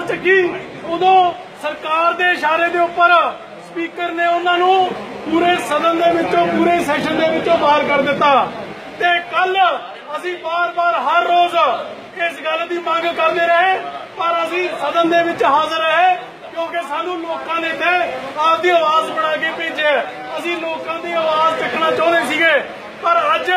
ਆਵਾਜ਼ ਚੱਕੀ ਉਦੋਂ ਸਰਕਾਰ ਦੇ ਇਸ਼ਾਰੇ ਦੇ ਉੱਪਰ ਸਪੀਕਰ ਨੇ ਉਹਨਾਂ ਨੂੰ ਪੂਰੇ ਸਦਨ ਦੇ ਵਿੱਚੋਂ, ਪੂਰੇ ਸੈਸ਼ਨ ਦੇ ਵਿੱਚੋਂ ਬਾਹਰ ਕਰ ਦਿੱਤਾ। ਤੇ ਕੱਲ ਅਸੀਂ ਬਾਰ-ਬਾਰ ਹਰ ਰੋਜ਼ ਇਸ ਗੱਲ ਦੀ ਮੰਗ ਕਰਦੇ ਰਹੇ, ਪਰ ਅਸੀਂ ਸਦਨ ਦੇ ਵਿੱਚ ਹਾਜ਼ਰ ਰਹੇ, ਕਿਉਂਕਿ ਸਾਨੂੰ ਲੋਕਾਂ ਨੇ ਤੇ ਆਪਦੀ ਆਵਾਜ਼ ਬਣਾ ਕੇ ਭੇਜਿਆ। ਅਸੀਂ ਲੋਕਾਂ ਦੀ ਆਵਾਜ਼ ਚੱਕਣਾ ਚਾਹੁੰਦੇ ਸੀਗੇ, ਪਰ ਅੱਜ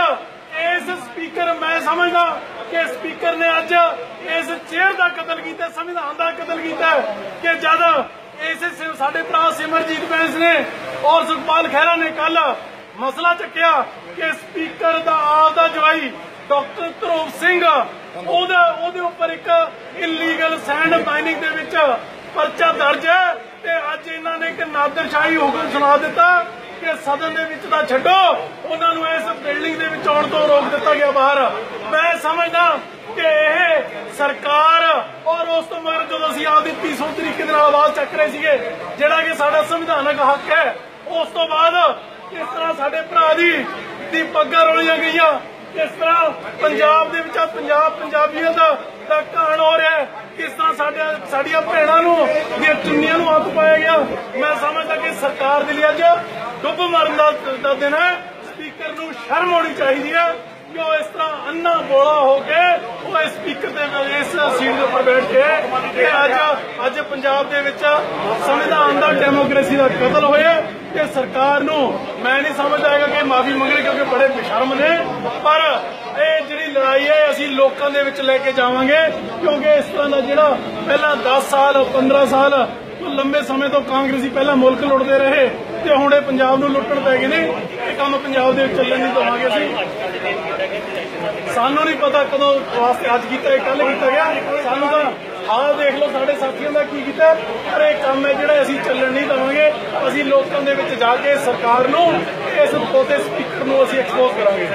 ਇਸ ਸਪੀਕਰ ਮੈਂ ਸਮਝਦਾ ਕਿ ਸਪੀਕਰ ਨੇ ਅੱਜ ਇਸ ਚੇਅਰ ਦਾ ਕਤਲ ਕੀਤਾ, ਸੰਵਿਧਾਨ ਦਾ ਕਤਲ ਕੀਤਾ ਕਿ ਜਦ ਇਸ ਸਾਡੇ ਭਰਾ ਸਿਮਰਜੀਤ ਬੈਂਸ ਨੇ ਔਰ ਸੁਖਪਾਲ ਖਹਿਰਾ ਨੇ ਕੱਲ ਮਸਲਾ ਚੱਕਿਆ ਕਿ ਸਪੀਕਰ ਦਾ ਆਪ ਦਾ ਜਵਾਈ ਡਾਕਟਰ ਧਰੂਪ ਸਿੰਘ, ਉਹਦਾ, ਉਹਦੇ ਉੱਪਰ ਇੱਕ ਇਲੀਗਲ ਸੈਂਡ ਮਾਈਨਿੰਗ ਦੇ ਵਿੱਚ ਪਰਚਾ ਦਰਜ ਹੈ ਤੇ ਅੱਜ ਇਹਨਾਂ ਨੇ ਇੱਕ ਨਾਦਰਸ਼ਾਹੀ ਹੁਕਮ ਸੁਣਾ ਦਿੱਤਾ ਕਿ ਸਦਨ ਦੇ ਵਿੱਚ ਤਾਂ ਛੱਡੋ। ਉਹਨਾਂ ਨੂੰ ਇਸ ਬਿਲਡਿੰਗ ਦੇ ਵਿੱਚ ਆਉਣ ਤੋਂ ਰੋਕ ਦਿੱਤਾ ਗਿਆ ਬਾਹਰ। ਮੈਂ ਸਮਝਦਾ ਕਿ ਇਹ ਸਰਕਾਰ ਔਰ ਉਸ ਤੋਂ ਮਗਰ ਜਦੋਂ ਅਸੀਂ ਆਪਦੀ ਪੀਸੋ ਤਰੀਕੇ ਦੇ ਨਾਲ ਆਵਾਜ਼ ਚੱਕ ਰਹੇ ਸੀਗੇ, ਜਿਹੜਾ ਕਿ ਸਾਡਾ ਸੰਵਿਧਾਨਕ ਹੱਕ ਹੈ, ਉਸ ਤੋਂ ਬਾਅਦ ਇਸ ਤਰ੍ਹਾਂ ਸਾਡੇ ਭਰਾ ਦੀ ਦੀ ਪੱਗਾਂ ਰੋਲੀਆਂ ਗਈਆਂ। ਕਿਸ ਤਰ੍ਹਾਂ ਪੰਜਾਬ ਦੇ ਵਿੱਚ ਪੰਜਾਬ ਪੰਜਾਬੀਅਤ ਦਾ ਕਾਣ ਹੋ ਰਿਹਾ ਕਿਸ ਤਰ੍ਹਾਂ ਸਾਡੇ ਸਾਡੀਆਂ ਭੈਣਾਂ ਨੂੰ, ਦੀਆਂ ਚੁੰਨੀਆਂ ਨੂੰ ਹੱਥ ਪਾਇਆ ਗਿਆ? ਮੈਂ ਸਮਝਦਾ ਕਿ ਸਰਕਾਰ ਦੇ ਲਈ ਅੱਜ ਡੁੱਬ ਮਰਨ ਦਾ ਦਿਨ ਹੈ। ਸਪੀਕਰ ਨੂੰ ਸ਼ਰਮ ਆਉਣੀ ਚਾਹੀਦੀ ਹੈ ਕਿ ਉਹ ਇਸ ਤਰ੍ਹਾਂ ਅੰਨਾ ਬੋਲਾ ਹੋ ਕੇ ਉਹ ਸਪੀਕਰ ਦੇ ਨਾਲ ਇਸ ਸੀਟ ਦੇ ਉੱਪਰ ਬੈਠ ਕੇ ਕਿ ਅੱਜ ਅੱਜ ਪੰਜਾਬ ਦੇ ਵਿੱਚ ਸੰਵਿਧਾਨ ਦਾ ਡੈਮੋਕ੍ਰੇਸੀ ਦਾ ਕਤਲ ਹੋਇਆ ਤੇ ਸਰਕਾਰ ਨੂੰ ਮੈਂ ਨਹੀਂ ਸਮਝਦਾ ਹੈਗਾ ਕਿ ਮਾਫੀ ਮੰਗਣੀ ਕਿਉਂਕਿ ਬੜੇ ਬੇਸ਼ਰਮ ਨੇ, ਪਰ ਲੜਾਈ ਹੈ, ਅਸੀਂ ਲੋਕਾਂ ਦੇ ਵਿੱਚ ਲੈ ਕੇ ਜਾਵਾਂਗੇ, ਕਿਉਂਕਿ ਇਸ ਤਰ੍ਹਾਂ ਦਾ ਜਿਹੜਾ ਪਹਿਲਾਂ 10 ਸਾਲ 15 ਸਾਲ ਲੰਬੇ ਸਮੇਂ ਤੋਂ ਕਾਂਗਰਸੀ ਪਹਿਲਾਂ ਮੁਲਕ ਲੁੱਟਦੇ ਰਹੇ। ਤੇ ਹੁਣ ਇਹ ਪੰਜਾਬ ਨੂੰ ਲੁੱਟਣ ਪੈ ਗਏ ਨੇ। ਇਹ ਕੰਮ ਪੰਜਾਬ ਦੇ ਵਿੱਚ ਚੱਲਣ ਨਹੀਂ ਦੇਵਾਂਗੇ ਅਸੀਂ। ਸਾਨੂੰ ਨਹੀਂ ਪਤਾ ਕਦੋਂ ਵਾਸਤੇ ਅੱਜ ਕੀਤਾ ਕੱਲ ਕੀਤਾ ਗਿਆ। ਸਾਨੂੰ ਤਾਂ ਹਾਲ ਦੇਖ ਲਓ ਸਾਡੇ ਸਾਥੀਆਂ ਦਾ ਕੀ ਕੀਤਾ ਪਰ ਇਹ ਕੰਮ ਹੈ ਜਿਹੜਾ ਅਸੀਂ ਚੱਲਣ ਨਹੀਂ ਦੇਵਾਂਗੇ। ਅਸੀਂ ਲੋਕਾਂ ਦੇ ਵਿੱਚ ਜਾ ਕੇ ਸਰਕਾਰ ਨੂੰ ਇਸ ਪੋਤੇ ਸਪੀਕਰ ਨੂੰ ਅਸੀਂ ਐਕਸਪੋਜ਼ ਕਰਾਂਗੇ।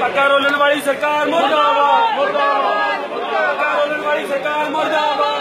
ਪੱਕਾ ਰੋਲਣ ਵਾਲੀ ਸਰਕਾਰ ਮੁਰਦਾਬਾਦ। ਮੁਰਦਾਬਾਦ। ਪੱਕਾ ਰੋਲਣ ਵਾਲੀ ਸਰਕਾਰ ਮੁਰਦਾਬਾਦ।